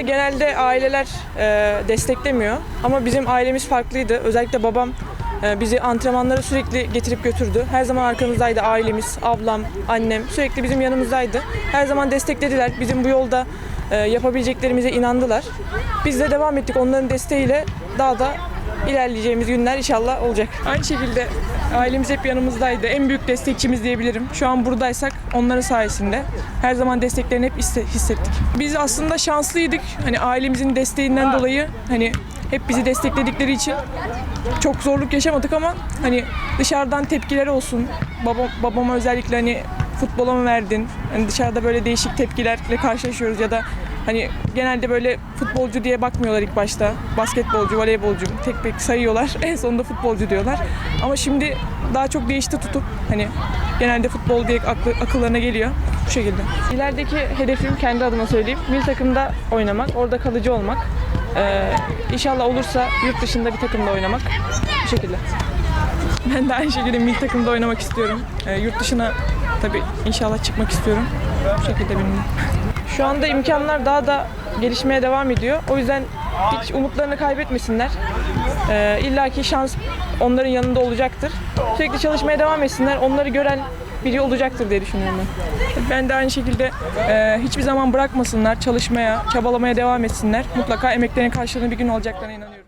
Aslında genelde aileler e, desteklemiyor ama bizim ailemiz farklıydı. Özellikle babam e, bizi antrenmanlara sürekli getirip götürdü. Her zaman arkamızdaydı ailemiz, ablam, annem sürekli bizim yanımızdaydı. Her zaman desteklediler. Bizim bu yolda e, yapabileceklerimize inandılar. Biz de devam ettik. Onların desteğiyle daha da ilerleyeceğimiz günler inşallah olacak. Aynı şekilde ailemiz hep yanımızdaydı. En büyük destekçimiz diyebilirim. Şu an buradaysak onların sayesinde. Her zaman desteklerini hep hisse- hissettik. Biz aslında şanslıydık. Hani ailemizin desteğinden dolayı hani hep bizi destekledikleri için çok zorluk yaşamadık ama hani dışarıdan tepkiler olsun. Babam, babama özellikle hani futbola mı verdin? Hani dışarıda böyle değişik tepkilerle karşılaşıyoruz ya da hani genelde böyle futbolcu diye bakmıyorlar ilk başta. Basketbolcu, voleybolcu tek tek sayıyorlar. En sonunda futbolcu diyorlar. Ama şimdi daha çok değişti tutup hani genelde futbol diye aklı, akıllarına geliyor. Bu şekilde. İlerideki hedefim kendi adıma söyleyeyim. Milli takımda oynamak, orada kalıcı olmak. Ee, inşallah olursa yurt dışında bir takımda oynamak. Bu şekilde. Ben de aynı şekilde milli takımda oynamak istiyorum. Ee, yurt dışına tabii inşallah çıkmak istiyorum. Bu şekilde benim. Şu anda imkanlar daha da gelişmeye devam ediyor. O yüzden hiç umutlarını kaybetmesinler. Ee, İlla ki şans onların yanında olacaktır. Sürekli çalışmaya devam etsinler. Onları gören biri olacaktır diye düşünüyorum ben. Ben de aynı şekilde e, hiçbir zaman bırakmasınlar. Çalışmaya, çabalamaya devam etsinler. Mutlaka emeklerinin karşılığını bir gün alacaklarına inanıyorum.